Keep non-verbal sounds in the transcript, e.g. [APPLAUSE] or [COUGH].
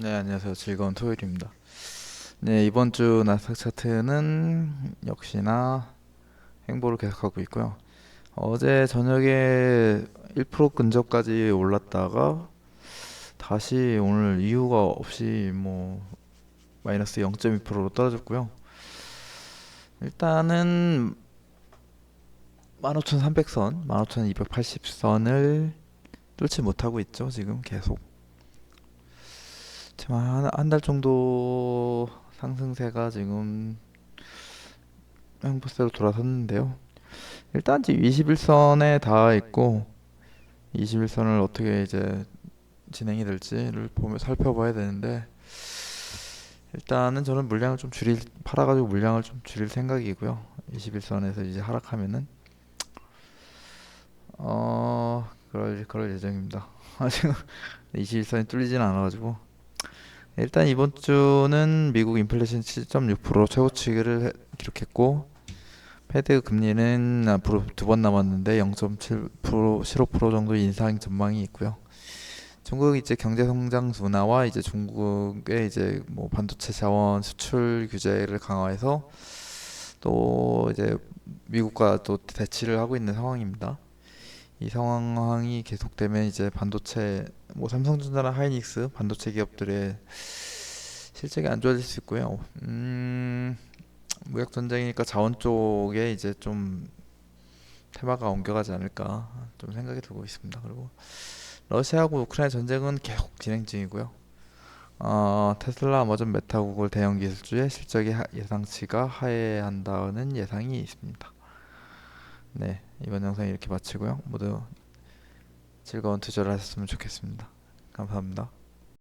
네, 안녕하세요. 즐거운 토요일입니다. 네, 이번 주 나스닥 차트는 역시나 횡보를 계속하고 있고요. 어제 저녁에 1% 근접까지 올랐다가 다시 오늘 이유가 없이 뭐 마이너스 0.2%로 떨어졌고요. 일단은 15,300선, 15,280선을 뚫지 못하고 있죠. 지금 계속. 지금 한한 달 정도 상승세가 지금 횡보세로 돌아섰는데요. 일단 지금 21선에 닿아 있고 21선을 어떻게 이제 진행이 될지를 보며 살펴봐야 되는데 일단은 저는 물량을 좀 줄일 팔아가지고 물량을 좀 줄일 생각이고요. 21선에서 이제 하락하면은 어 그럴 그럴 예정입니다. [LAUGHS] 아직 21선이 뚫리진 않아가지고 일단 이번 주는 미국 인플레이션 7.6% 최고치를 해- 기록했고 패드 금리는 앞으로 두 번 남았는데 0.7% 15% 정도 인상 전망이 있고요. 중국 이제 경제 성장 둔화와 이제 중국의 이제 뭐 반도체 자원 수출 규제를 강화해서 또 이제 미국과 또 대치를 하고 있는 상황입니다. 이 상황이 계속되면 이제 반도체 뭐 삼성전자나 하이닉스 반도체 기업들의 실적이 안 좋아질 수 있고요. 음, 무역 전쟁이니까 자원 쪽에 이제 좀 테마가 옮겨가지 않을까 좀 생각이 들고 있습니다. 그리고 러시아하고 우크라이나 전쟁은 계속 진행 중이고요. 어, 테슬라, 아마존, 메타, 구글 대형 기술주의 실적이 하- 예상치가 하회한다는 예상이 있습니다. 네, 이번 영상 이렇게 마치고요. 모두 즐거운 투자를 하셨으면 좋겠습니다. 감사합니다.